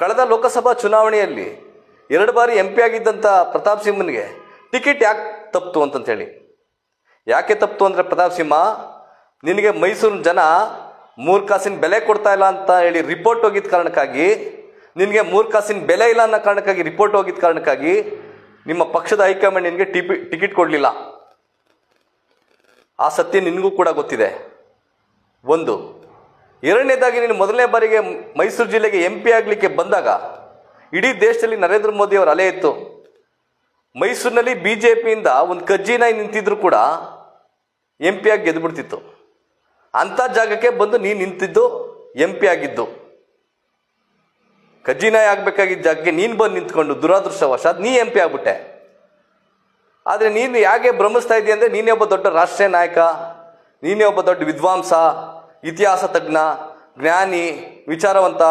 ಕಳೆದ ಲೋಕಸಭಾ ಚುನಾವಣೆಯಲ್ಲಿ ಎರಡು ಬಾರಿ ಎಂ ಪಿ ಆಗಿದ್ದಂಥ ಪ್ರತಾಪ್ ಸಿಂಹನಿಗೆ ಟಿಕೆಟ್ ಯಾಕೆ ತಪ್ಪಿತು ಅಂತಂತೇಳಿ. ಯಾಕೆ ತಪ್ಪಿತು ಅಂದರೆ ಪ್ರತಾಪ್ ಸಿಂಹ, ನಿನಗೆ ಮೈಸೂರಿನ ಜನ ಮೂರು ಕಾಸಿನ ಬೆಲೆ ಕೊಡ್ತಾ ಇಲ್ಲ ಅಂತ ಹೇಳಿ ರಿಪೋರ್ಟ್ ಹೋಗಿದ್ದ ಕಾರಣಕ್ಕಾಗಿ, ನಿನಗೆ ಮೂರು ಕಾಸಿನ ಬೆಲೆ ಇಲ್ಲ ಅನ್ನೋ ಕಾರಣಕ್ಕಾಗಿ ರಿಪೋರ್ಟ್ ಹೋಗಿದ್ದ ಕಾರಣಕ್ಕಾಗಿ ನಿಮ್ಮ ಪಕ್ಷದ ಹೈಕಮಾಂಡ್ ನಿನಗೆ ಟಿಪಿ, ಟಿಕೆಟ್ ಕೊಡಲಿಲ್ಲ. ಆ ಸತ್ಯ ನಿನಗೂ ಕೂಡ ಗೊತ್ತಿದೆ. ಒಂದು ಎರಡನೇದಾಗಿ ನೀನು ಮೊದಲನೇ ಬಾರಿಗೆ ಮೈಸೂರು ಜಿಲ್ಲೆಗೆ ಎಂ ಪಿ ಆಗಲಿಕ್ಕೆ ಬಂದಾಗ ಇಡೀ ದೇಶದಲ್ಲಿ ನರೇಂದ್ರ ಮೋದಿ ಅವರ ಅಲೆ ಇತ್ತು. ಮೈಸೂರಿನಲ್ಲಿ ಬಿ ಜೆ ಪಿಯಿಂದ ಒಂದು ಕಜ್ಜಿನಾಯಿ ನಿಂತಿದ್ರು ಕೂಡ ಎಂ ಪಿ ಆಗಿ ಗೆದ್ದುಬಿಡ್ತಿತ್ತು ಅಂಥ ಜಾಗಕ್ಕೆ ಬಂದು ನೀನು ನಿಂತಿದ್ದು ಎಂ ಪಿ ಆಗಿದ್ದು. ಕಜ್ಜಿನಾಯಿ ಆಗಬೇಕಾಗಿದ್ದ ಜಾಗಕ್ಕೆ ನೀನು ಬಂದು ನಿಂತ್ಕೊಂಡು ದುರಾದೃಷ್ಟವಶಾತ್ ನೀ ಎಂ ಪಿ ಆಗ್ಬಿಟ್ಟೆ. ಆದರೆ ನೀನು ಯಾಕೆ ಭ್ರಮಿಸ್ತಾ ಇದೆಯಾ ಅಂದರೆ ನೀನೇ ಒಬ್ಬ ದೊಡ್ಡ ರಾಷ್ಟ್ರೀಯ ನಾಯಕ, ನೀನೇ ಒಬ್ಬ ದೊಡ್ಡ ವಿದ್ವಾಂಸ ಇತಿಹಾಸ ತಜ್ಞ, ಜ್ಞಾನಿ, ವಿಚಾರವಂತ,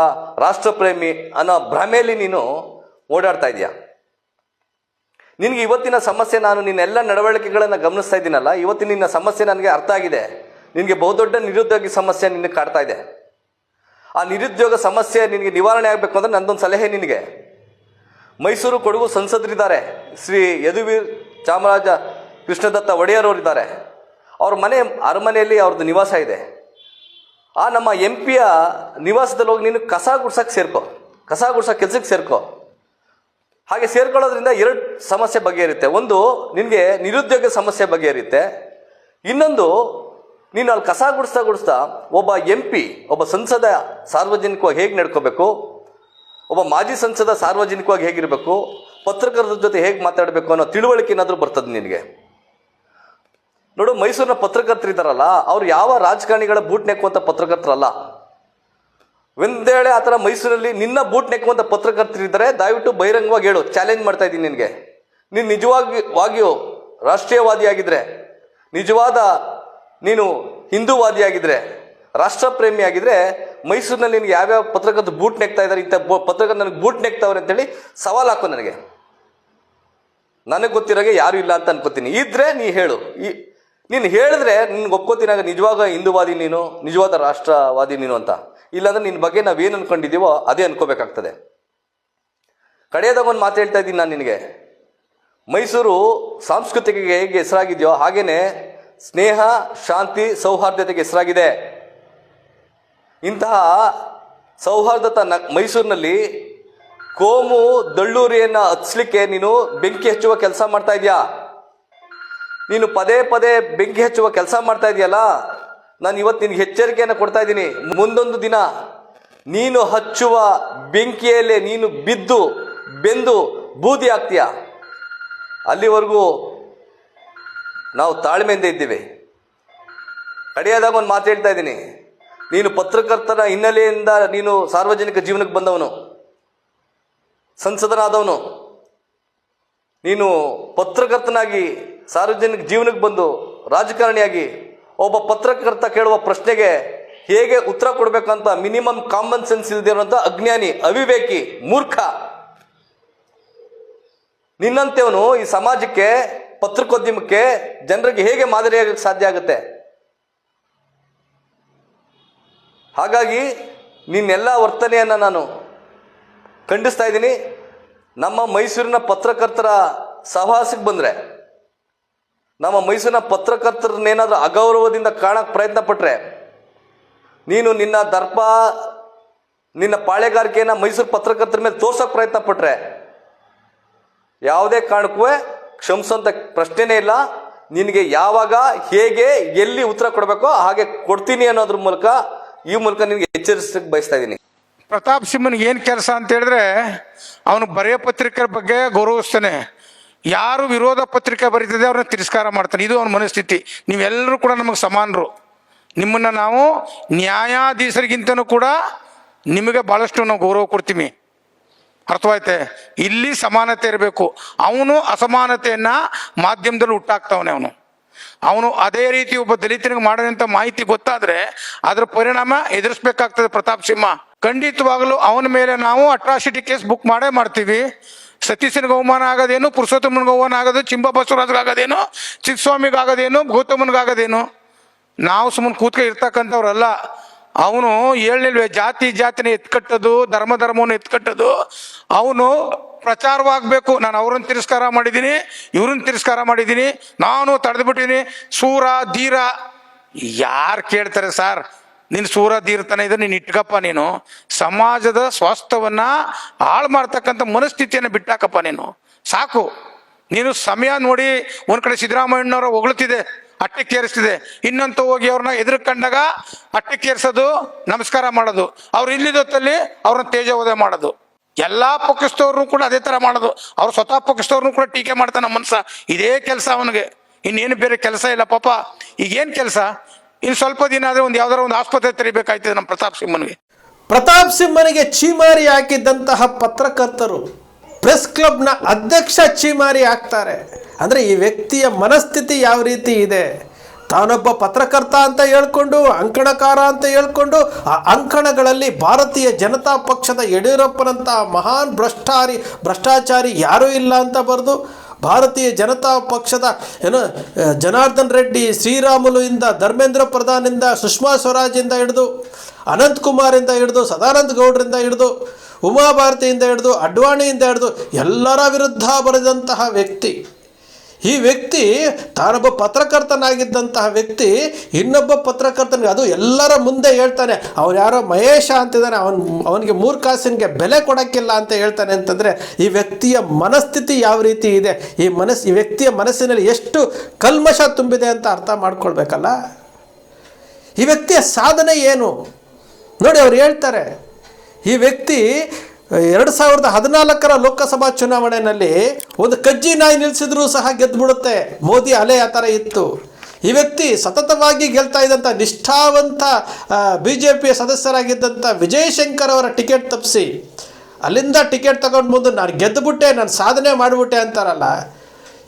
ರಾಷ್ಟ್ರಪ್ರೇಮಿ ಅನ್ನೋ ಭ್ರಮೆಯಲ್ಲಿ ನೀನು ಓಡಾಡ್ತಾ ಇದೆಯಾ ನಿನಗೆ ಇವತ್ತಿನ ಸಮಸ್ಯೆ ನಾನು ನಿನ್ನೆಲ್ಲ ನಡವಳಿಕೆಗಳನ್ನು ಗಮನಿಸ್ತಾ ಇದ್ದೀನಲ್ಲ, ಇವತ್ತಿನ ನಿನ್ನ ಸಮಸ್ಯೆ ನನಗೆ ಅರ್ಥ ಆಗಿದೆ. ನಿನಗೆ ಬಹುದೊಡ್ಡ ನಿರುದ್ಯೋಗಿ ಸಮಸ್ಯೆ ನಿನಗೆ ಕಾಡ್ತಾ ಇದೆ. ಆ ನಿರುದ್ಯೋಗ ಸಮಸ್ಯೆ ನಿನಗೆ ನಿವಾರಣೆ ಆಗಬೇಕು ಅಂದರೆ ನಂದೊಂದು ಸಲಹೆ ನಿನಗೆ. ಮೈಸೂರು ಕೊಡಗು ಸಂಸದರಿದ್ದಾರೆ. ಶ್ರೀ ಯದುವೀರ್ ಚಾಮರಾಜ ಕೃಷ್ಣದತ್ತ ಒಡೆಯರ್ ಅವರಿದ್ದಾರೆ ಅವ್ರ ಮನೆ ಅರಮನೆಯಲ್ಲಿ ಅವ್ರದ್ದು ನಿವಾಸ ಇದೆ. ಆ ನಮ್ಮ ಎಂ ಪಿಯ ನಿವಾಸದಲ್ಲಿ ಹೋಗಿ ನೀನು ಕಸ ಗುಡ್ಸಕ್ಕೆ ಸೇರ್ಕೋ. ಕಸ ಗುಡ್ಸೋ ಕೆಲ್ಸಕ್ಕೆ ಸೇರ್ಕೋ. ಹಾಗೆ ಸೇರ್ಕೊಳ್ಳೋದ್ರಿಂದ ಎರಡು ಸಮಸ್ಯೆ ಬಗೆಹರಿಯುತ್ತೆ. ಒಂದು, ನಿನಗೆ ನಿರುದ್ಯೋಗ ಸಮಸ್ಯೆ ಬಗೆಹರಿಯುತ್ತೆ. ಇನ್ನೊಂದು, ನೀನು ಅಲ್ಲಿ ಕಸ ಗುಡಿಸ್ತಾ ಗುಡಿಸ್ತಾ ಒಬ್ಬ ಎಂ ಪಿ ಒಬ್ಬ ಸಂಸದ ಸಾರ್ವಜನಿಕವಾಗಿ ಹೇಗೆ ನಡ್ಕೋಬೇಕು? ಒಬ್ಬ ಮಾಜಿ ಸಂಸದ ಸಾರ್ವಜನಿಕವಾಗಿ ಹೇಗಿರಬೇಕು? ಪತ್ರಕರ್ತರ ಜೊತೆ ಹೇಗೆ ಮಾತಾಡಬೇಕು ಅನ್ನೋ ತಿಳುವಳಿಕೆ ಏನಾದರೂ ಬರ್ತದೆ ನಿನಗೆ? ನೋಡು, ಮೈಸೂರಿನ ಪತ್ರಕರ್ತರಿದ್ದಾರಲ್ಲ ಅವ್ರು ಯಾವ ರಾಜಕಾರಣಿಗಳ ಬೂಟ್ ನೆಕ್ಕುವಂಥ ಪತ್ರಕರ್ತರಲ್ಲ? ಒಂದೇಳೆ ಆ ಥರ ಮೈಸೂರಲ್ಲಿ ನಿನ್ನ ಬೂಟ್ ನೆಕ್ಕುವಂಥ ಪತ್ರಕರ್ತರಿದ್ದಾರೆ ದಯವಿಟ್ಟು ಬಹಿರಂಗವಾಗಿ ಹೇಳು ಚಾಲೆಂಜ್ ಮಾಡ್ತಾ ಇದ್ದೀನಿ ನಿನಗೆ. ನೀನು ನಿಜವಾಗಿ, ವಾಗಿಯೂ ರಾಷ್ಟ್ರೀಯವಾದಿಯಾಗಿದ್ದರೆ ನಿಜವಾದ ನೀನು ಹಿಂದೂವಾದಿಯಾಗಿದ್ದರೆ ರಾಷ್ಟ್ರಪ್ರೇಮಿ ಆಗಿದ್ರೆ, ಮೈಸೂರಿನಲ್ಲಿ ನಿನಗೆ ಯಾವ್ಯಾವ ಪತ್ರಕರ್ತ ಬೂಟ್ ನೆಕ್ತಾ ಇದ್ದಾರೆ ಇಂಥ ಪತ್ರಕರ್ತ ನನಗೆ ಬೂಟ್ ನೆಕ್ತಾವ್ರೆ ಅಂತೇಳಿ ಸವಾಲು ಹಾಕು ನನಗೆ. ನನಗೆ ಗೊತ್ತಿರೋಗೆ ಯಾರು ಇಲ್ಲ ಅಂತ ಅನ್ಕೋತೀನಿ. ಇದ್ರೆ ನೀ ಹೇಳು. ಈ ನೀನು ಹೇಳಿದ್ರೆ ನಿನ್ಗೆ ಒಪ್ಕೋತೀನಾಗ ನಿಜವಾಗ ಹಿಂದೂವಾದಿ ನೀನು, ನಿಜವಾದ ರಾಷ್ಟ್ರವಾದಿ ನೀನು ಅಂತ. ಇಲ್ಲಾಂದ್ರೆ ನಿನ್ನ ಬಗ್ಗೆ ನಾವೇನು ಅನ್ಕೊಂಡಿದ್ದೀವೋ ಅದೇ ಅನ್ಕೋಬೇಕಾಗ್ತದೆ. ಕಡೆಯದಾಗ ಒಂದು ಮಾತು ಹೇಳ್ತಾ ಇದ್ದೀನಿ ನಾನು ನಿನಗೆ. ಮೈಸೂರು ಸಾಂಸ್ಕೃತಿಕ ಹೇಗೆ ಹೆಸರಾಗಿದೆಯೋ ಹಾಗೇನೆ ಸ್ನೇಹ, ಶಾಂತಿ, ಸೌಹಾರ್ದತೆಗೆ ಹೆಸರಾಗಿದೆ. ಇಂತಹ ಸೌಹಾರ್ದತ ನ ಮೈಸೂರಿನಲ್ಲಿ ಕೋಮು, ದಳ್ಳೂರಿಯನ್ನು ಹಚ್ಲಿಕ್ಕೆ ನೀನು ಬೆಂಕಿ ಹಚ್ಚುವ ಕೆಲಸ ಮಾಡ್ತಾ ಇದೀಯಾ? ನೀನು ಪದೇ ಪದೇ ಬೆಂಕಿ ಹಚ್ಚುವ ಕೆಲಸ ಮಾಡ್ತಾ ಇದೆಯಲ್ಲ? ನಾನು ಇವತ್ತು ನಿನಗೆ ಎಚ್ಚರಿಕೆಯನ್ನು ಕೊಡ್ತಾ ಇದ್ದೀನಿ ಮುಂದೊಂದು ದಿನ ನೀನು ಹಚ್ಚುವ ಬೆಂಕಿಯಲ್ಲೇ ನೀನು ಬಿದ್ದು, ಬೆಂದು ಬೂದಿ ಆಗ್ತೀಯ ಅಲ್ಲಿವರೆಗೂ ನಾವು ತಾಳ್ಮೆಯಿಂದ ಇದ್ದೀವಿ. ಕಡೆಯಾದಾಗ ಒಂದು ಮಾತು ಹೇಳ್ತಾ ಇದ್ದೀನಿ ನೀನು ಪತ್ರಕರ್ತನ ಹಿನ್ನೆಲೆಯಿಂದ ನೀನು ಸಾರ್ವಜನಿಕ ಜೀವನಕ್ಕೆ ಬಂದವನು. ಸಂಸದನಾದವನು ನೀನು ಪತ್ರಕರ್ತನಾಗಿ ಸಾರ್ವಜನಿಕ ಜೀವನಕ್ಕೆ ಬಂದು ರಾಜಕಾರಣಿಯಾಗಿ ಒಬ್ಬ ಪತ್ರಕರ್ತ ಕೇಳುವ ಪ್ರಶ್ನೆಗೆ ಹೇಗೆ ಉತ್ತರ ಕೊಡಬೇಕಂತ ಮಿನಿಮಮ್ ಕಾಮನ್ ಸೆನ್ಸ್ ಇಲ್ದಿರುವಂಥ ಅಜ್ಞಾನಿ, ಅವಿವೇಕಿ, ಮೂರ್ಖ. ನಿನ್ನಂತೆವನು ಈ ಸಮಾಜಕ್ಕೆ, ಪತ್ರಿಕೋದ್ಯಮಕ್ಕೆ ಜನರಿಗೆ ಹೇಗೆ ಮಾದರಿಯಾಗಕ್ಕೆ ಸಾಧ್ಯ ಆಗುತ್ತೆ? ಹಾಗಾಗಿ ನಿನ್ನೆಲ್ಲ ವರ್ತನೆಯನ್ನು ನಾನು ಖಂಡಿಸ್ತಾ ಇದ್ದೀನಿ. ನಮ್ಮ ಮೈಸೂರಿನ ಪತ್ರಕರ್ತರ ಸಹವಾಸಕ್ಕೆ ಬಂದರೆ ನಮ್ಮ ಮೈಸೂರಿನ ಪತ್ರಕರ್ತರನ್ನೇನಾದರೂ ಅಗೌರವದಿಂದ ಕಾಣಕ್ಕೆ ಪ್ರಯತ್ನ ಪಟ್ಟರೆ ನೀನು ನಿನ್ನ ದರ್ಪ ನಿನ್ನ ಪಾಳೆಗಾರಿಕೆಯನ್ನು ಮೈಸೂರು ಪತ್ರಕರ್ತರ ಮೇಲೆ ತೋರ್ಸೋಕೆ ಪ್ರಯತ್ನ ಪಟ್ಟರೆ ಯಾವುದೇ ಕಾರಣಕ್ಕೂ ಕ್ಷಮಿಸೋಂಥ ಪ್ರಶ್ನೆನೇ ಇಲ್ಲ. ನಿನಗೆ ಯಾವಾಗ, ಹೇಗೆ, ಎಲ್ಲಿ ಉತ್ತರ ಕೊಡಬೇಕೋ ಹಾಗೆ ಕೊಡ್ತೀನಿ ಅನ್ನೋದ್ರ ಮೂಲಕ ಈ ಮೂಲಕ ನಿನಗೆ ಎಚ್ಚರಿಸಕ್ಕೆ ಬಯಸ್ತಾ ಇದ್ದೀನಿ. ಪ್ರತಾಪ್ ಸಿಂಹನಿಗೆ ಏನು ಕೆಲಸ ಅಂತ ಹೇಳಿದ್ರೆ, ಅವನು ಬರೆಯೋ ಪತ್ರಿಕೆಯ ಬಗ್ಗೆ ಗೌರವಿಸ್ತಾನೆ. ಯಾರು ವಿರೋಧ ಪತ್ರಿಕೆ ಬರೀತದೆ ಅವ್ರನ್ನ ತಿರಸ್ಕಾರ ಮಾಡ್ತಾನೆ ಇದು ಅವನ ಮನಸ್ಥಿತಿ. ನೀವೆಲ್ಲರೂ ಕೂಡ ನಮಗೆ ಸಮಾನರು. ನಿಮ್ಮನ್ನು ನಾವು ನ್ಯಾಯಾಧೀಶರಿಗಿಂತನೂ ಕೂಡ ನಿಮಗೆ ಭಾಳಷ್ಟು ನಾವು ಗೌರವ ಕೊಡ್ತೀವಿ. ಅರ್ಥವಾಯ್ತೆ? ಇಲ್ಲಿ ಸಮಾನತೆ ಇರಬೇಕು. ಅವನು ಅಸಮಾನತೆಯನ್ನು ಮಾಧ್ಯಮದಲ್ಲಿ ಹುಟ್ಟಾಕ್ತವನೆ ಅವನು. ಅವನು ಅದೇ ರೀತಿ ಒಬ್ಬ ದಲಿತನಿಗೆ ಮಾಡಿದಂಥ ಮಾಹಿತಿ ಗೊತ್ತಾದ್ರೆ ಅದರ ಪರಿಣಾಮ ಎದುರಿಸ್ಬೇಕಾಗ್ತದೆ ಪ್ರತಾಪ್ ಸಿಂಹ. ಖಂಡಿತವಾಗಲೂ ಅವನ ಮೇಲೆ ನಾವು ಅಟ್ರಾಸಿಟಿ ಕೇಸ್ ಬುಕ್ ಮಾಡೇ ಮಾಡ್ತೀವಿ. ಸತೀಶನಿಗೆ ಅವಮಾನ ಆಗೋದೇನು? ಪುರುಷೋತ್ತಮನಿಗೆ ಅವಮಾನ ಆಗೋದು ಚಿಂಬ ಬಸವರಾಜ್ಗಾಗೋದೇನು ಚಿಕ್ಕಸ್ವಾಮಿಗಾಗೋದೇನು ಗೌತಮನಿಗಾಗೋದೇನು ನಾವು ಸುಮ್ಮನೆ ಕೂತ್ಕೆ ಇರ್ತಕ್ಕಂಥವ್ರಲ್ಲ. ಅವನು ಹೇಳಿಲ್ವೇ ಜಾತಿ ಜಾತಿನ ಎತ್ಕಟ್ಟದು ಧರ್ಮ ಧರ್ಮವನ್ನು ಎತ್ಕಟ್ಟದು ಅವನು ಪ್ರಚಾರವಾಗಬೇಕು. ನಾನು ಅವ್ರನ್ನ ತಿರಸ್ಕಾರ ಮಾಡಿದ್ದೀನಿ, ಇವ್ರನ್ನ ತಿರಸ್ಕಾರ ಮಾಡಿದ್ದೀನಿ. ನಾನು ತಡೆದ್ಬಿಟ್ಟಿನಿ ಸೂರ, ಧೀರ. ಯಾರು ಕೇಳ್ತಾರೆ ಸರ್? ನೀನು ಸೂರ ದೀರ್ತನ ಇದ್ರೆ ನೀನು ಇಟ್ಕಪ್ಪ ನೀನು. ಸಮಾಜದ ಸ್ವಾಸ್ಥ್ಯವನ್ನ ಹಾಳು ಮಾಡ್ತಕ್ಕಂಥ ಮನಸ್ಥಿತಿಯನ್ನು ಬಿಟ್ಟಾಕಪ್ಪ ನೀನು. ಸಾಕು. ನೀನು ಸಮಯ ನೋಡಿ ಒಂದು ಕಡೆ ಸಿದ್ದರಾಮಯ್ಯನವರ ಹೊಗಳ್ತಿದೆ ಅಟ್ಟಕ್ಕೇರಿಸ್ತಿದೆ ಇನ್ನಂತೂ ಹೋಗಿ ಅವ್ರನ್ನ ಎದುರು ಕಂಡಾಗ ಅಟ್ಟಕ್ಕೇರಿಸೋದು ನಮಸ್ಕಾರ ಮಾಡೋದು. ಅವ್ರು ಇಲ್ಲಿದ್ದಲ್ಲಿ ಅವ್ರನ್ನ ತೇಜೋದಯ ಮಾಡೋದು. ಎಲ್ಲಾ ಪಕ್ಷದವ್ರನ್ನು ಕೂಡ ಅದೇ ತರ ಮಾಡೋದು. ಅವ್ರು ಸ್ವತಃ ಪಕ್ಷದವ್ರನ್ನು ಕೂಡ ಟೀಕೆ ಮಾಡ್ತಾನೆ ಮನ್ಸ ಇದೇ ಕೆಲಸ ಅವನಿಗೆ. ಇನ್ನೇನು ಬೇರೆ ಕೆಲಸ ಇಲ್ಲ ಪಾಪ. ಈಗೇನು ಕೆಲಸ? ಇನ್ನು ಸ್ವಲ್ಪ ದಿನ ಆದ್ರೆ ಒಂದು ಯಾವ್ದಾರ ಒಂದು ಆಸ್ಪತ್ರೆ ತೆರಿಬೇಕಾಯ್ತದೆ ನಮ್ಮ ಪ್ರತಾಪ್ ಸಿಂಹನಿಗೆ. ಪ್ರತಾಪ್ ಸಿಂಹನಿಗೆ ಚೀಮಾರಿ ಹಾಕಿದ್ದಂತಹ ಪತ್ರಕರ್ತರು ಪ್ರೆಸ್ ಕ್ಲಬ್ನ ಅಧ್ಯಕ್ಷ ಚೀಮಾರಿ ಹಾಕ್ತಾರೆ ಅಂದರೆ ಈ ವ್ಯಕ್ತಿಯ ಮನಸ್ಥಿತಿ ಯಾವ ರೀತಿ ಇದೆ? ತಾನೊಬ್ಬ ಪತ್ರಕರ್ತ ಅಂತ ಹೇಳ್ಕೊಂಡು, ಅಂಕಣಕಾರ ಅಂತ ಹೇಳ್ಕೊಂಡು, ಆ ಅಂಕಣಗಳಲ್ಲಿ ಭಾರತೀಯ ಜನತಾ ಪಕ್ಷದ ಯಡಿಯೂರಪ್ಪನಂತಹ ಮಹಾನ್ ಭ್ರಷ್ಟಾರಿ, ಭ್ರಷ್ಟಾಚಾರಿ ಯಾರೂ ಇಲ್ಲ ಅಂತ ಬರೆದು ಭಾರತೀಯ ಜನತಾ ಪಕ್ಷದ, ಏನು ಜನಾರ್ದನ್ ರೆಡ್ಡಿ ಶ್ರೀರಾಮುಲು ಇಂದ ಧರ್ಮೇಂದ್ರ ಪ್ರಧಾನಿಂದ ಸುಷ್ಮಾ ಸ್ವರಾಜಿಂದ ಹಿಡಿದು ಅನಂತ್ ಕುಮಾರಿಂದ ಹಿಡಿದು, ಸದಾನಂದ ಗೌಡರಿಂದ ಹಿಡಿದು, ಉಮಾಭಾರತಿಯಿಂದ ಹಿಡಿದು, ಅಡ್ವಾಣಿಯಿಂದ ಹಿಡಿದು, ಎಲ್ಲರ ವಿರುದ್ಧ ಬರೆದಂತಹ ವ್ಯಕ್ತಿ. ಈ ವ್ಯಕ್ತಿ ತಾನೊಬ್ಬ ಪತ್ರಕರ್ತನಾಗಿದ್ದಂತಹ ವ್ಯಕ್ತಿ ಇನ್ನೊಬ್ಬ ಪತ್ರಕರ್ತನಿಗೆ ಅದು ಎಲ್ಲರ ಮುಂದೆ ಹೇಳ್ತಾನೆ. ಅವ್ರು ಯಾರೋ ಮಹೇಶ ಅಂತಿದ್ದಾನೆ ಅವನ್, ಅವನಿಗೆ ಮೂರು ಬೆಲೆ ಕೊಡೋಕ್ಕಿಲ್ಲ ಅಂತ ಹೇಳ್ತಾನೆ ಅಂತಂದರೆ ಈ ವ್ಯಕ್ತಿಯ ಮನಸ್ಥಿತಿ ಯಾವ ರೀತಿ ಇದೆ? ಈ ಮನಸ್ಸು ಈ ವ್ಯಕ್ತಿಯ ಮನಸ್ಸಿನಲ್ಲಿ ಎಷ್ಟು ಕಲ್ಮಶ ತುಂಬಿದೆ ಅಂತ ಅರ್ಥ ಮಾಡ್ಕೊಳ್ಬೇಕಲ್ಲ? ಈ ವ್ಯಕ್ತಿಯ ಸಾಧನೆ ಏನು? ನೋಡಿ, ಅವ್ರು ಹೇಳ್ತಾರೆ, ಈ ವ್ಯಕ್ತಿ ಎರಡು ಸಾವಿರದ ಹದಿನಾಲ್ಕರ ಲೋಕಸಭಾ ಚುನಾವಣೆಯಲ್ಲಿ ಒಂದು ಕಜ್ಜಿ ನಾಯಿ ನಿಲ್ಲಿಸಿದ್ರೂ ಸಹ ಗೆದ್ದುಬಿಡುತ್ತೆ ಮೋದಿ ಅಲೆ ಆ ಥರ ಇತ್ತು. ಈ ವ್ಯಕ್ತಿ ಸತತವಾಗಿ ಗೆಲ್ತಾ ಇದ್ದಂಥ ನಿಷ್ಠಾವಂತ ಬಿ ಜೆ ಪಿಯ ಸದಸ್ಯರಾಗಿದ್ದಂಥ ವಿಜಯಶಂಕರ್ ಅವರ ಟಿಕೆಟ್ ತಪ್ಪಿಸಿ. ಅಲ್ಲಿಂದ ಟಿಕೆಟ್ ತಗೊಂಡು ಮುಂದೆ ನಾನು ಗೆದ್ದುಬಿಟ್ಟೆ ನಾನು ಸಾಧನೆ ಮಾಡಿಬಿಟ್ಟೆ ಅಂತಾರಲ್ಲ.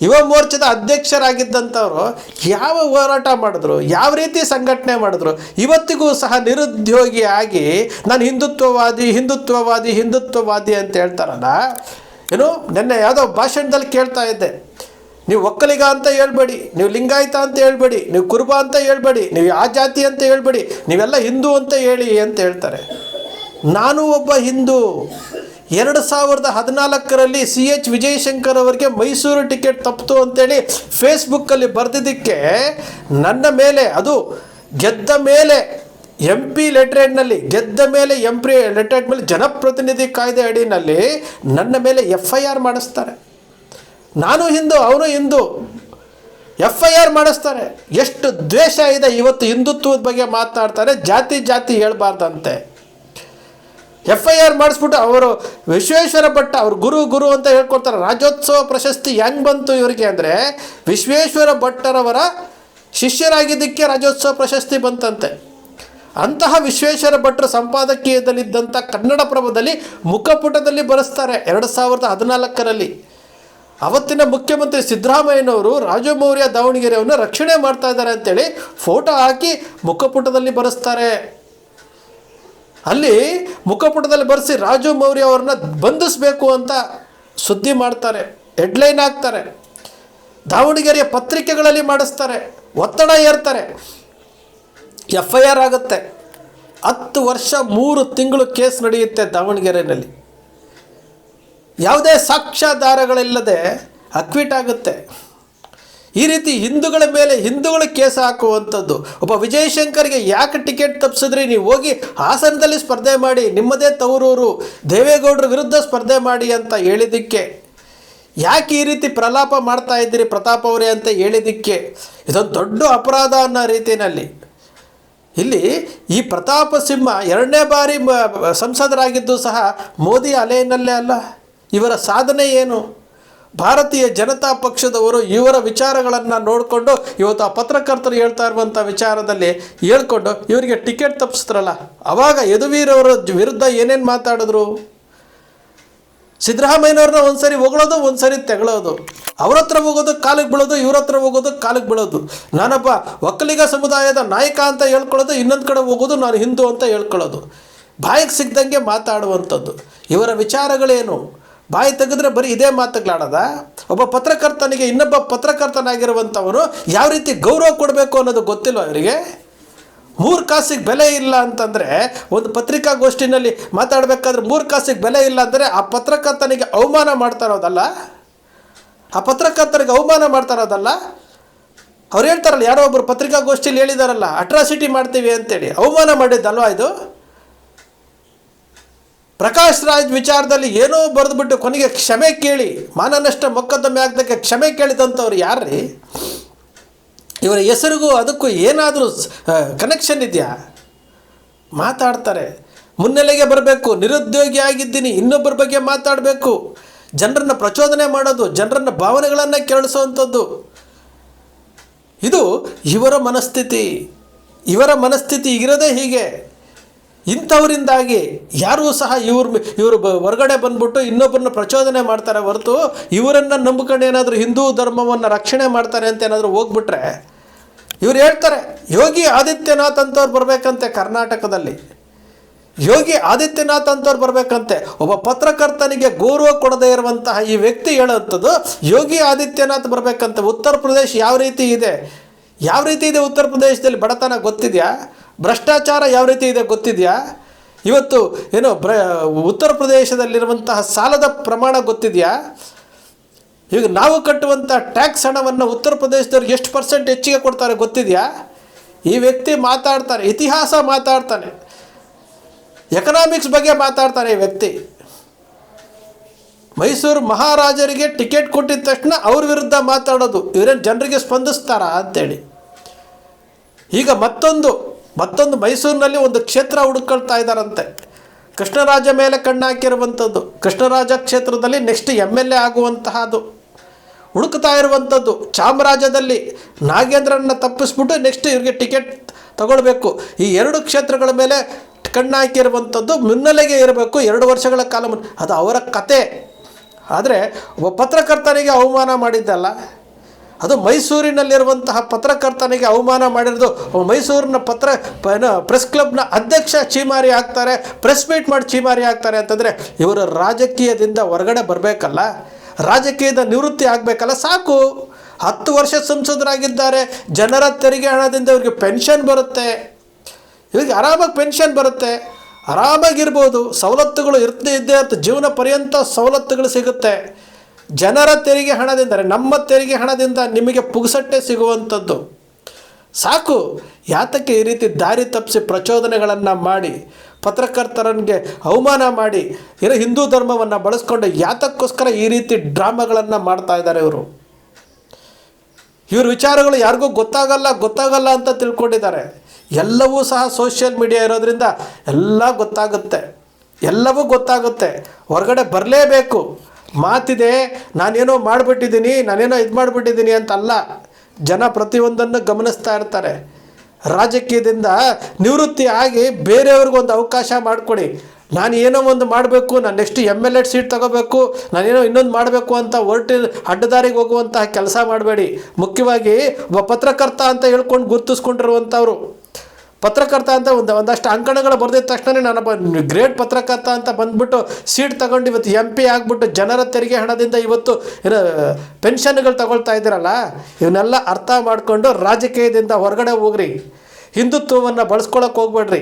ಯುವ ಮೋರ್ಚಾದ ಅಧ್ಯಕ್ಷರಾಗಿದ್ದಂಥವರು ಯಾವ ಹೋರಾಟ ಮಾಡಿದ್ರು, ಯಾವ ರೀತಿ ಸಂಘಟನೆ ಮಾಡಿದ್ರು, ಇವತ್ತಿಗೂ ಸಹ ನಿರುದ್ಯೋಗಿ ಆಗಿ ನಾನು ಹಿಂದುತ್ವವಾದಿ ಹಿಂದುತ್ವವಾದಿ ಹಿಂದುತ್ವವಾದಿ ಅಂತ ಹೇಳ್ತಾರಲ್ಲ, ಏನು, ನಿನ್ನೆ ಯಾವುದೋ ಭಾಷಣದಲ್ಲಿ ಕೇಳ್ತಾ ಇದ್ದೆ. ನೀವು ಒಕ್ಕಲಿಗ ಅಂತ ಹೇಳ್ಬೇಡಿ, ನೀವು ಲಿಂಗಾಯತ ಅಂತ ಹೇಳ್ಬೇಡಿ, ನೀವು ಕುರುಬ ಅಂತ ಹೇಳ್ಬೇಡಿ, ನೀವು ಆ ಜಾತಿ ಅಂತ ಹೇಳ್ಬೇಡಿ, ನೀವೆಲ್ಲ ಹಿಂದೂ ಅಂತ ಹೇಳಿ ಅಂತ ಹೇಳ್ತಾರೆ. ನಾನು ಒಬ್ಬ ಹಿಂದೂ. ಎರಡು ಸಾವಿರದ ಹದಿನಾಲ್ಕರಲ್ಲಿ ಸಿ ಎಚ್ ವಿಜಯಶಂಕರ್ ಅವರಿಗೆ ಮೈಸೂರು ಟಿಕೆಟ್ ತಪ್ಪಿತು ಅಂತೇಳಿ ಫೇಸ್ಬುಕ್ಕಲ್ಲಿ ಬರೆದಿದ್ದಕ್ಕೆ ನನ್ನ ಮೇಲೆ, ಅದು ಗೆದ್ದ ಮೇಲೆ ಎಂ ಪಿ ಲೆಟ್ರೇಡ್ನಲ್ಲಿ ಗೆದ್ದ ಮೇಲೆ ಎಂ ಪಿ ಲೆಟ್ರೇಡ್ ಮೇಲೆ ಜನಪ್ರತಿನಿಧಿ ಕಾಯ್ದೆ ಅಡಿನಲ್ಲಿ ನನ್ನ ಮೇಲೆ ಎಫ್ ಐ ಆರ್ ಮಾಡಿಸ್ತಾರೆ. ನಾನು ಹಿಂದೂ, ಅವನು ಹಿಂದೂ. ಎಫ್ ಐ ಆರ್ ಮಾಡಿಸ್ತಾರೆ. ಎಷ್ಟು ದ್ವೇಷ ಇದೆ ಇವತ್ತು ಹಿಂದುತ್ವದ ಬಗ್ಗೆ ಮಾತಾಡ್ತಾರೆ, ಜಾತಿ ಜಾತಿ ಹೇಳ್ಬಾರ್ದಂತೆ. ಎಫ್ ಐ ಆರ್ ಮಾಡಿಸ್ಬಿಟ್ಟು ಅವರು ವಿಶ್ವೇಶ್ವರ ಭಟ್ ಅವ್ರು ಗುರು ಗುರು ಅಂತ ಹೇಳ್ಕೊಡ್ತಾರೆ. ರಾಜ್ಯೋತ್ಸವ ಪ್ರಶಸ್ತಿ ಹೆಂಗೆ ಬಂತು ಇವರಿಗೆ ಅಂದರೆ ವಿಶ್ವೇಶ್ವರ ಭಟ್ಟರವರ ಶಿಷ್ಯರಾಗಿದ್ದಕ್ಕೆ ರಾಜ್ಯೋತ್ಸವ ಪ್ರಶಸ್ತಿ ಬಂತಂತೆ. ಅಂತಹ ವಿಶ್ವೇಶ್ವರ ಭಟ್ರ ಸಂಪಾದಕೀಯದಲ್ಲಿದ್ದಂಥ ಕನ್ನಡಪ್ರಭದಲ್ಲಿ ಮುಖಪುಟದಲ್ಲಿ ಬರೆಸ್ತಾರೆ ಎರಡು ಸಾವಿರದ ಹದಿನಾಲ್ಕರಲ್ಲಿ. ಅವತ್ತಿನ ಮುಖ್ಯಮಂತ್ರಿ ಸಿದ್ದರಾಮಯ್ಯನವರು ರಾಜಮೌರ್ಯ ದಾವಣಗೆರೆಯನ್ನು ರಕ್ಷಣೆ ಮಾಡ್ತಾ ಇದ್ದಾರೆ ಅಂತೇಳಿ ಫೋಟೋ ಹಾಕಿ ಮುಖಪುಟದಲ್ಲಿ ಬರೆಸ್ತಾರೆ ಅಲ್ಲಿ ಮುಖಪುಟದಲ್ಲಿ ಬರೆಸಿ ರಾಜು ಮೌರ್ಯ ಅವ್ರನ್ನ ಬಂಧಿಸಬೇಕು ಅಂತ ಸುದ್ದಿ ಮಾಡ್ತಾರೆ ಹೆಡ್ಲೈನ್ ಹಾಕ್ತಾರೆ, ದಾವಣಗೆರೆಯ ಪತ್ರಿಕೆಗಳಲ್ಲಿ ಮಾಡಿಸ್ತಾರೆ, ಒತ್ತಡ ಏರ್ತಾರೆ ಎಫ್ ಐ ಆರ್ ಆಗುತ್ತೆ. ಹತ್ತು ವರ್ಷ ಮೂರು ತಿಂಗಳು ಕೇಸ್ ನಡೆಯುತ್ತೆ ದಾವಣಗೆರೆಯಲ್ಲಿ. ಯಾವುದೇ ಸಾಕ್ಷ್ಯಾಧಾರಗಳಿಲ್ಲದೆ ಅಕ್ವಿಟ್ ಆಗುತ್ತೆ. ಈ ರೀತಿ ಹಿಂದೂಗಳ ಮೇಲೆ ಹಿಂದೂಗಳ ಕೇಸ್ ಹಾಕುವಂಥದ್ದು. ಒಬ್ಬ ವಿಜಯಶಂಕರ್ಗೆ ಯಾಕೆ ಟಿಕೆಟ್ ತಪ್ಪಿಸಿದ್ರಿ ನೀವು ಹೋಗಿ ಹಾಸನದಲ್ಲಿ ಸ್ಪರ್ಧೆ ಮಾಡಿ, ನಿಮ್ಮದೇ ತವರೂರು, ದೇವೇಗೌಡರ ವಿರುದ್ಧ ಸ್ಪರ್ಧೆ ಮಾಡಿ ಅಂತ ಹೇಳಿದ್ದಕ್ಕೆ. ಯಾಕೆ ಈ ರೀತಿ ಪ್ರಲಾಪ ಮಾಡ್ತಾ ಇದ್ದೀರಿ ಪ್ರತಾಪ್ ಅವರೇ ಅಂತ ಹೇಳಿದ್ದಕ್ಕೆ. ಇದೊಂದು ದೊಡ್ಡ ಅಪರಾಧ ಅನ್ನೋ ರೀತಿಯಲ್ಲಿ. ಇಲ್ಲಿ ಈ ಪ್ರತಾಪ ಸಿಂಹ ಎರಡನೇ ಬಾರಿ ಸಂಸದರಾಗಿದ್ದು ಸಹ ಮೋದಿ ಅಲೆಯಲ್ಲೇ ಅಲ್ಲ. ಇವರ ಸಾಧನೆ ಏನು? ಭಾರತೀಯ ಜನತಾ ಪಕ್ಷದವರು ಇವರ ವಿಚಾರಗಳನ್ನು ನೋಡಿಕೊಂಡು ಇವತ್ತು ಆ ಪತ್ರಕರ್ತರು ಹೇಳ್ತಾ ಇರುವಂಥ ವಿಚಾರದಲ್ಲಿ ಹೇಳ್ಕೊಂಡು ಇವರಿಗೆ ಟಿಕೆಟ್ ತಪ್ಪಿಸಿದ್ರಲ್ಲ ಅವಾಗ ಯದುವೀರವರ ವಿರುದ್ಧ ಏನೇನು ಮಾತಾಡಿದ್ರು? ಸಿದ್ದರಾಮಯ್ಯನವ್ರನ್ನ ಒಂದ್ಸರಿ ಹೊಗಳೋದು, ಒಂದ್ಸರಿ ತೆಗಳೋದು. ಅವ್ರ ಹತ್ರ ಹೋಗೋದು, ಕಾಲಿಗೆ ಬೀಳೋದು, ಇವ್ರ ಹತ್ರ ಹೋಗೋದು, ಕಾಲಿಗೆ ಬೀಳೋದು. ನಾನಪ್ಪ ಒಕ್ಕಲಿಗ ಸಮುದಾಯದ ನಾಯಕ ಅಂತ ಹೇಳ್ಕೊಳ್ಳೋದು, ಇನ್ನೊಂದು ಕಡೆ ಹೋಗೋದು, ನಾನು ಹಿಂದೂ ಅಂತ ಹೇಳ್ಕೊಳ್ಳೋದು. ಬಾಯಿಗೆ ಸಿಗ್ದಂಗೆ ಮಾತಾಡುವಂಥದ್ದು. ಇವರ ವಿಚಾರಗಳೇನು? ಬಾಯಿ ತೆಗೆದ್ರೆ ಬರೀ ಇದೇ ಮಾತುಗಳಾಡದ? ಒಬ್ಬ ಪತ್ರಕರ್ತನಿಗೆ ಇನ್ನೊಬ್ಬ ಪತ್ರಕರ್ತನಾಗಿರುವಂಥವರು ಯಾವ ರೀತಿ ಗೌರವ ಕೊಡಬೇಕು ಅನ್ನೋದು ಗೊತ್ತಿಲ್ಲ ಅವರಿಗೆ? ಮೂರು ಕಾಸಿಗೆ ಬೆಲೆ ಇಲ್ಲ ಅಂತಂದರೆ ಒಂದು ಪತ್ರಿಕಾಗೋಷ್ಠಿನಲ್ಲಿ ಮಾತಾಡಬೇಕಾದ್ರೆ ಮೂರು ಕಾಸಿಗೆ ಬೆಲೆ ಇಲ್ಲ ಅಂದರೆ ಆ ಪತ್ರಕರ್ತನಿಗೆ ಅವಮಾನ ಮಾಡ್ತಾ ಇರೋದಲ್ಲ ಆ ಪತ್ರಕರ್ತನಿಗೆ ಅವಮಾನ ಮಾಡ್ತಾ ಇರೋದಲ್ಲ ಅವ್ರು ಹೇಳ್ತಾರಲ್ಲ, ಯಾರೋ ಒಬ್ಬರು ಪತ್ರಿಕಾಗೋಷ್ಠಿಲಿ ಹೇಳಿದಾರಲ್ಲ, ಅಟ್ರಾಸಿಟಿ ಮಾಡ್ತೀವಿ ಅಂತೇಳಿ. ಅವಮಾನ ಮಾಡಿದ್ದಲ್ವಾ ಇದು? ಪ್ರಕಾಶ್ ರಾಜ್ ವಿಚಾರದಲ್ಲಿ ಏನೋ ಬರೆದ್ಬಿಟ್ಟು ಕೊನೆಗೆ ಕ್ಷಮೆ ಕೇಳಿ, ಮಾನನಷ್ಟ ಮೊಕದ್ದಮೆ ಆಗ್ದಕ್ಕೆ ಕ್ಷಮೆ ಕೇಳಿದಂಥವ್ರು ಯಾರ್ರೀ? ಇವರ ಹೆಸರಿಗೂ ಅದಕ್ಕೂ ಏನಾದರೂ ಕನೆಕ್ಷನ್ ಇದೆಯಾ? ಮಾತಾಡ್ತಾರೆ. ಮುನ್ನೆಲೆಗೆ ಬರಬೇಕು, ನಿರುದ್ಯೋಗಿ ಆಗಿದ್ದೀನಿ, ಇನ್ನೊಬ್ಬರ ಬಗ್ಗೆ ಮಾತಾಡಬೇಕು. ಜನರನ್ನು ಪ್ರಚೋದನೆ ಮಾಡೋದು, ಜನರನ್ನ ಭಾವನೆಗಳನ್ನು ಕೆರಳಿಸುವಂಥದ್ದು ಇದು ಇವರ ಮನಸ್ಥಿತಿ. ಇವರ ಮನಸ್ಥಿತಿ ಇರೋದೇ ಹೀಗೆ. ಇಂಥವರಿಂದಾಗಿ ಯಾರೂ ಸಹ ಇವ್ರ ಇವರು ಹೊರಗಡೆ ಬಂದ್ಬಿಟ್ಟು ಇನ್ನೊಬ್ಬರನ್ನ ಪ್ರಚೋದನೆ ಮಾಡ್ತಾರೆ ಹೊರತು ಇವರನ್ನು ನಂಬ್ಕೊಂಡು ಏನಾದರೂ ಹಿಂದೂ ಧರ್ಮವನ್ನು ರಕ್ಷಣೆ ಮಾಡ್ತಾರೆ ಅಂತ ಏನಾದರೂ ಹೋಗ್ಬಿಟ್ರೆ ಇವ್ರು ಹೇಳ್ತಾರೆ, ಯೋಗಿ ಆದಿತ್ಯನಾಥ್ ಅಂತವ್ರು ಬರಬೇಕಂತೆ ಕರ್ನಾಟಕದಲ್ಲಿ. ಯೋಗಿ ಆದಿತ್ಯನಾಥ್ ಅಂತವ್ರು ಬರಬೇಕಂತೆ. ಒಬ್ಬ ಪತ್ರಕರ್ತನಿಗೆ ಗೌರವ ಕೊಡದೇ ಇರುವಂತಹ ಈ ವ್ಯಕ್ತಿ ಹೇಳುವಂಥದ್ದು, ಯೋಗಿ ಆದಿತ್ಯನಾಥ್ ಬರಬೇಕಂತೆ. ಉತ್ತರ ಪ್ರದೇಶ ಯಾವ ರೀತಿ ಇದೆ? ಯಾವ ರೀತಿ ಇದೆ ಉತ್ತರ ಪ್ರದೇಶದಲ್ಲಿ ಬಡತನ ಗೊತ್ತಿದೆಯಾ? ಭ್ರಷ್ಟಾಚಾರ ಯಾವ ರೀತಿ ಇದೆ ಗೊತ್ತಿದೆಯಾ? ಇವತ್ತು ಏನು ಬ್ರ, ಉತ್ತರ ಪ್ರದೇಶದಲ್ಲಿರುವಂತಹ ಸಾಲದ ಪ್ರಮಾಣ ಗೊತ್ತಿದೆಯಾ? ಈಗ ನಾವು ಕಟ್ಟುವಂಥ ಟ್ಯಾಕ್ಸ್ ಹಣವನ್ನು ಉತ್ತರ ಪ್ರದೇಶದವ್ರಿಗೆ ಎಷ್ಟು ಪರ್ಸೆಂಟ್ ಹೆಚ್ಚಿಗೆ ಕೊಡ್ತಾರೆ ಗೊತ್ತಿದೆಯಾ? ಈ ವ್ಯಕ್ತಿ ಮಾತಾಡ್ತಾರೆ ಇತಿಹಾಸ ಮಾತಾಡ್ತಾನೆ ಎಕನಾಮಿಕ್ಸ್ ಬಗ್ಗೆ ಮಾತಾಡ್ತಾನೆ ಈ ವ್ಯಕ್ತಿ. ಮೈಸೂರು ಮಹಾರಾಜರಿಗೆ ಟಿಕೆಟ್ ಕೊಟ್ಟಿದ ತಕ್ಷಣ ಅವ್ರ ವಿರುದ್ಧ ಮಾತಾಡೋದು, ಇವರೇನು ಜನರಿಗೆ ಸ್ಪಂದಿಸ್ತಾರಾ ಅಂತೇಳಿ. ಈಗ ಮತ್ತೊಂದು ಮತ್ತೊಂದು ಮೈಸೂರಿನಲ್ಲಿ ಒಂದು ಕ್ಷೇತ್ರ ಹುಡುಕೊಳ್ತಾ ಇದ್ದಾರಂತೆ. ಕೃಷ್ಣರಾಜ ಮೇಲೆ ಕಣ್ಣಾಕಿರುವಂಥದ್ದು. ಕೃಷ್ಣರಾಜ ಕ್ಷೇತ್ರದಲ್ಲಿ ನೆಕ್ಸ್ಟ್ ಎಂ ಎಲ್ ಎ ಆಗುವಂತಹದ್ದು. ಹುಡುಕ್ತಾ ಇರುವಂಥದ್ದು. ಚಾಮರಾಜದಲ್ಲಿ ನಾಗೇಂದ್ರನ್ನ ತಪ್ಪಿಸ್ಬಿಟ್ಟು ನೆಕ್ಸ್ಟ್ ಇವ್ರಿಗೆ ಟಿಕೆಟ್ ತಗೊಳ್ಬೇಕು. ಈ ಎರಡು ಕ್ಷೇತ್ರಗಳ ಮೇಲೆ ಕಣ್ಣಾಕಿರುವಂಥದ್ದು ಮುನ್ನೆಲೆಗೆ ಇರಬೇಕು ಎರಡು ವರ್ಷಗಳ ಕಾಲ ಅದು ಅವರ ಕತೆ. ಆದರೆ ಒಬ್ಬ ಪತ್ರಕರ್ತನಿಗೆ ಅವಮಾನ ಮಾಡಿದ್ದಲ್ಲ. ಅದು ಮೈಸೂರಿನಲ್ಲಿರುವಂತಹ ಪತ್ರಕರ್ತನಿಗೆ ಅವಮಾನ ಮಾಡಿರೋದು. ಮೈಸೂರಿನ ಪತ್ರ ಪ್ರೆಸ್ ಕ್ಲಬ್ನ ಅಧ್ಯಕ್ಷ ಚೀಮಾರಿ ಆಗ್ತಾರೆ, ಪ್ರೆಸ್ ಮೀಟ್ ಮಾಡಿ ಚೀಮಾರಿ ಆಗ್ತಾರೆ ಅಂತಂದರೆ ಇವರು ರಾಜಕೀಯದಿಂದ ಹೊರಗಡೆ ಬರಬೇಕಲ್ಲ, ರಾಜಕೀಯದ ನಿವೃತ್ತಿ ಆಗಬೇಕಲ್ಲ, ಸಾಕು. ಹತ್ತು ವರ್ಷ ಸಂಸದರಾಗಿದ್ದಾರೆ, ಜನರ ತೆರಿಗೆ ಹಣದಿಂದ ಇವ್ರಿಗೆ ಪೆನ್ಷನ್ ಬರುತ್ತೆ. ಇವ್ರಿಗೆ ಆರಾಮಾಗಿ ಪೆನ್ಷನ್ ಬರುತ್ತೆ. ಆರಾಮಾಗಿರ್ಬೋದು, ಸವಲತ್ತುಗಳು ಇರ್ತೇ ಇದ್ದೇ ಅಂತ ಜೀವನ ಪರ್ಯಂತ ಸವಲತ್ತುಗಳು ಸಿಗುತ್ತೆ. ಜನರ ತೆರಿಗೆ ಹಣದಿಂದ ನಮ್ಮ ತೆರಿಗೆ ಹಣದಿಂದ ನಿಮಗೆ ಪುಗ್ಸಟ್ಟೆ ಸಿಗುವಂಥದ್ದು. ಸಾಕು, ಯಾತಕ್ಕೆ ಈ ರೀತಿ ದಾರಿ ತಪ್ಪಿಸಿ ಪ್ರಚೋದನೆಗಳನ್ನು ಮಾಡಿ, ಪತ್ರಕರ್ತರನಿಗೆ ಅವಮಾನ ಮಾಡಿ ಇರ ಹಿಂದೂ ಧರ್ಮವನ್ನು ಬಳಸ್ಕೊಂಡು ಯಾತಕ್ಕೋಸ್ಕರ ಈ ರೀತಿ ಡ್ರಾಮಾಗಳನ್ನು ಮಾಡ್ತಾ ಇದ್ದಾರೆ ಇವರು. ಇವ್ರ ವಿಚಾರಗಳು ಯಾರಿಗೂ ಗೊತ್ತಾಗಲ್ಲ ಗೊತ್ತಾಗಲ್ಲ ಅಂತ ತಿಳ್ಕೊಂಡಿದ್ದಾರೆ. ಎಲ್ಲವೂ ಸಹ ಸೋಷಿಯಲ್ ಮೀಡಿಯಾ ಇರೋದ್ರಿಂದ ಎಲ್ಲ ಗೊತ್ತಾಗುತ್ತೆ. ಎಲ್ಲವೂ ಗೊತ್ತಾಗುತ್ತೆ. ಹೊರಗಡೆ ಬರಲೇಬೇಕು. ಮಾತಿದೆ, ನಾನೇನೋ ಮಾಡಿಬಿಟ್ಟಿದ್ದೀನಿ, ನಾನೇನೋ ಇದು ಮಾಡಿಬಿಟ್ಟಿದ್ದೀನಿ ಅಂತ ಅಲ್ಲ ಜನ ಪ್ರತಿಯೊಂದನ್ನು ಗಮನಿಸ್ತಾ ಇರ್ತಾರೆ. ರಾಜಕೀಯದಿಂದ ನಿವೃತ್ತಿ ಆಗಿ ಬೇರೆಯವ್ರಿಗೊಂದು ಅವಕಾಶ ಮಾಡಿಕೊಡಿ. ನಾನು ಏನೋ ಒಂದು ಮಾಡಬೇಕು, ನಾನು next M L Ed seat ತಗೋಬೇಕು, ನಾನೇನೋ ಇನ್ನೊಂದು ಮಾಡಬೇಕು ಅಂತ ಹೊರಟಿ ಅಡ್ಡದಾರಿಗೆ ಹೋಗುವಂತಹ ಕೆಲಸ ಮಾಡಬೇಡಿ. ಮುಖ್ಯವಾಗಿ ಒಬ್ಬ ಪತ್ರಕರ್ತ ಅಂತ ಹೇಳ್ಕೊಂಡು ಗುರುತಿಸ್ಕೊಂಡಿರುವಂಥವ್ರು. ಪತ್ರಕರ್ತ ಅಂತ ಒಂದು ಒಂದಷ್ಟು ಅಂಕಣಗಳು ಬರೆದಿದ್ದ ತಕ್ಷಣ ನಾನೊಬ್ಬ ಗ್ರೇಟ್ ಪತ್ರಕರ್ತ ಅಂತ ಬಂದ್ಬಿಟ್ಟು ಸೀಟ್ ತಗೊಂಡು ಇವತ್ತು ಎಂ ಪಿ ಆಗಿಬಿಟ್ಟು ಜನರ ತೆರಿಗೆ ಹಣದಿಂದ ಇವತ್ತು, ಏನು, ಪೆನ್ಷನ್ಗಳು ತಗೊಳ್ತಾ ಇದ್ದೀರಲ್ಲ, ಇವನ್ನೆಲ್ಲ ಅರ್ಥ ಮಾಡಿಕೊಂಡು ರಾಜಕೀಯದಿಂದ ಹೊರಗಡೆ ಹೋಗ್ರಿ. ಹಿಂದುತ್ವವನ್ನು ಬಳಸ್ಕೊಳಕ್ಕೆ ಹೋಗ್ಬೇಡ್ರಿ.